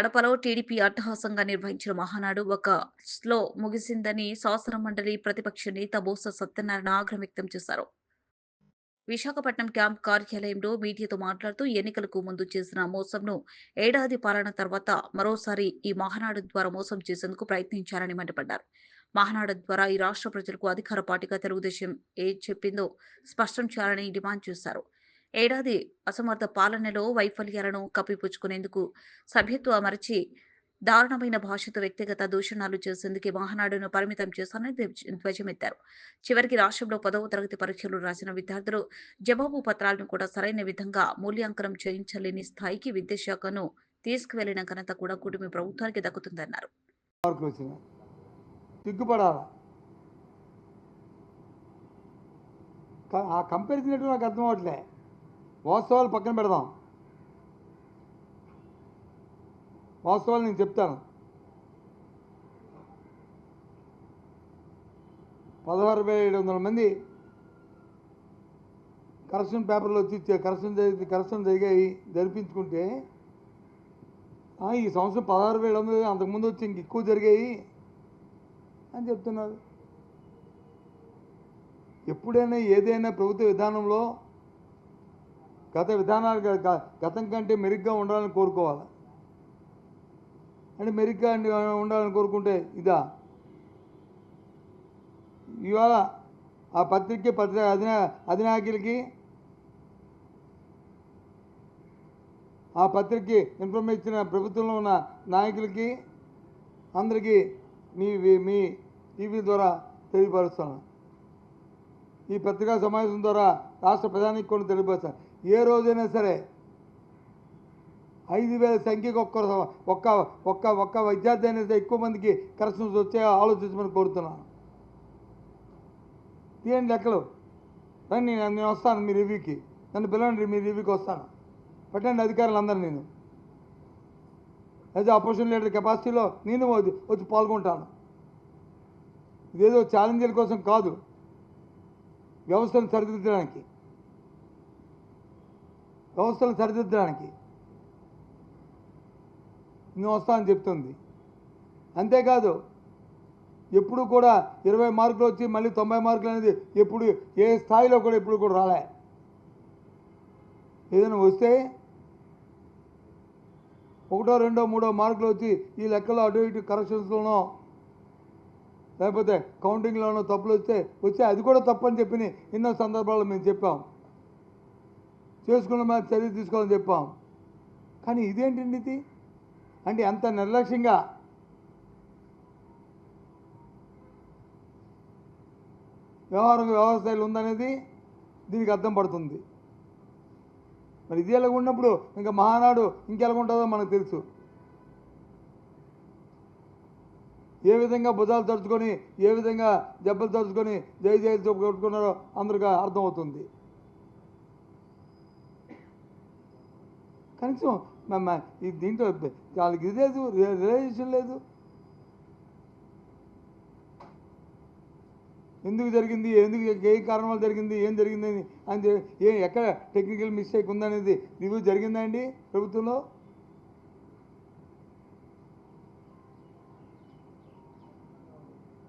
కడపలో టీడీపీ అట్టహాసంగా నిర్వహించిన మహానాడు ఒక స్లో ముగిసిందని శాసన మండలి ప్రతిపక్ష నేత బోస సత్యనారాయణ ఆగ్రహం వ్యక్తం చేశారు. విశాఖపట్నం క్యాంప్ కార్యాలయంలో మీడియాతో మాట్లాడుతూ ఎన్నికలకు ముందు చేసిన మోసంను ఏడాది పాలన తర్వాత మరోసారి ఈ మహానాడు ద్వారా మోసం చేసేందుకు ప్రయత్నించారని మండిపడ్డారు. మహానాడు ద్వారా ఈ రాష్ట్ర ప్రజలకు అధికార పార్టీగా తెలుగుదేశం ఏ చెప్పిందో స్పష్టం చేయాలని డిమాండ్ చేశారు. ఏడాది అసమర్థ పాలనలో వైఫల్యాలను కప్పిపుచ్చుకునేందుకు సభ్యత్వ మరచి దారుణమైన భాషతో వ్యక్తిగత దూషణాలు చేసేందుకు మహానాడును పరిమితం చేశారని ధ్వజమెత్తారు. చివరికి రాష్ట్రంలో పదవ తరగతి పరీక్షలు రాసిన విద్యార్థులు జవాబు పత్రాలను కూడా సరైన విధంగా మూల్యాంకనం చేయించలేని స్థాయికి విద్యాశాఖను తీసుకువెళ్ళిన ఘనత కూడా కుటుంబ ప్రభుత్వానికి దక్కుతుందన్నారు. ఆ నాకు అర్థం అవట్లే వాస్తవాలు పక్కన పెడదాం. వాస్తవాలు నేను చెప్తాను. పదహారు వేల ఏడు వందల మంది కరెక్షన్ పేపర్లో వచ్చి ఇచ్చే- కరెక్షన్ జరిగి కరెక్షన్ జరిగాయి జరిపించుకుంటే ఈ సంవత్సరం పదహారు వేల వందలు అంతకుముందు వచ్చి ఇంక ఎక్కువ జరిగాయి అని చెప్తున్నారు. ఎప్పుడైనా ఏదైనా ప్రభుత్వ విధానంలో గత విధానాలు గతం కంటే మెరుగ్గా ఉండాలని కోరుకోవాలి? అంటే మెరుగ్గా ఉండాలని కోరుకుంటే ఇదా? ఇవాళ ఆ పత్రిక పత్రిక అధినా అధినాయకులకి ఆ పత్రికకి ఇన్ఫర్మేషన్ ఇచ్చిన ప్రభుత్వంలో ఉన్న నాయకులకి అందరికీ మీ మీ- టీవీ ద్వారా తెలియపరుస్తాను. ఈ పత్రికా సమావేశం ద్వారా రాష్ట్ర ప్రధానికి కూడా తెలియపరుస్తాను ఏ రోజైనా సరే ఐదు వేల సంఖ్యకు ఒక్క ఒక్క ఒక్క ఒక్క విద్యార్థి అయినా ఎక్కువ మందికి కరెక్షన్స్ వచ్చే ఆలోచించమని కోరుతున్నాను. తీయండి లెక్కలు. రండి నేను నేను వస్తాను మీ రివ్యూకి. నన్ను పిలవండి మీ రివ్యూకి వస్తాను. పెట్టండి అధికారులందరూ నేను. యాజ్ అపోజిషన్ లీడర్ కెపాసిటీలో నేను వచ్చి వచ్చి పాల్గొంటాను. ఇదేదో ఛాలెంజీల కోసం కాదు. వ్యవస్థను సరిదిద్దడానికి. వ్యవస్థను సరిదిద్దడానికి. నేను వస్తానని చెప్తుంది. అంతేకాదు ఎప్పుడు కూడా ఇరవై మార్కులు వచ్చి మళ్ళీ తొంభై మార్కులు అనేది ఎప్పుడు ఏ స్థాయిలో కూడా ఎప్పుడు కూడా రాలే. ఏదైనా వస్తే ఒకటో రెండో మూడో మార్కులు వచ్చి ఈ లెక్కలో అటు ఇటు కరెక్షన్స్లోనో లేకపోతే కౌంటింగ్లోనో తప్పులు వస్తే వచ్చే అది కూడా తప్పని చెప్పి ఎన్నో సందర్భాల్లో మేము చెప్పాం. చేసుకున్న మీద చర్య తీసుకోవాలని చెప్పాం. కానీ ఇదేంటండి ఇది అంటే ఎంత నిర్లక్ష్యంగా వ్యవహారం వ్యవస్థలు ఉందనేది దీనికి అర్థం పడుతుంది. మరి ఇది ఎలాగ ఉన్నప్పుడు ఇంకా మహానాడు ఇంకెలాగుంటుందో మనకు తెలుసు. ఏ విధంగా భుజాలు తడుచుకొని ఏ విధంగా దెబ్బలు తడుచుకొని జై జై కొట్టుకున్నారో అందరికీ అర్థమవుతుంది. కనీసం మ- మ- ఈ దీంట్లో వాళ్ళకి ఇది లేదు రి- లేదు. ఎందుకు జరిగింది? ఎందుకు ఏ కారణం వల్ల జరిగింది? ఏం జరిగిందని అని ఏ ఎక్కడ టెక్నికల్ మిస్టేక్ ఉందనేది రివ్యూ జరిగిందా అండి ప్రభుత్వంలో?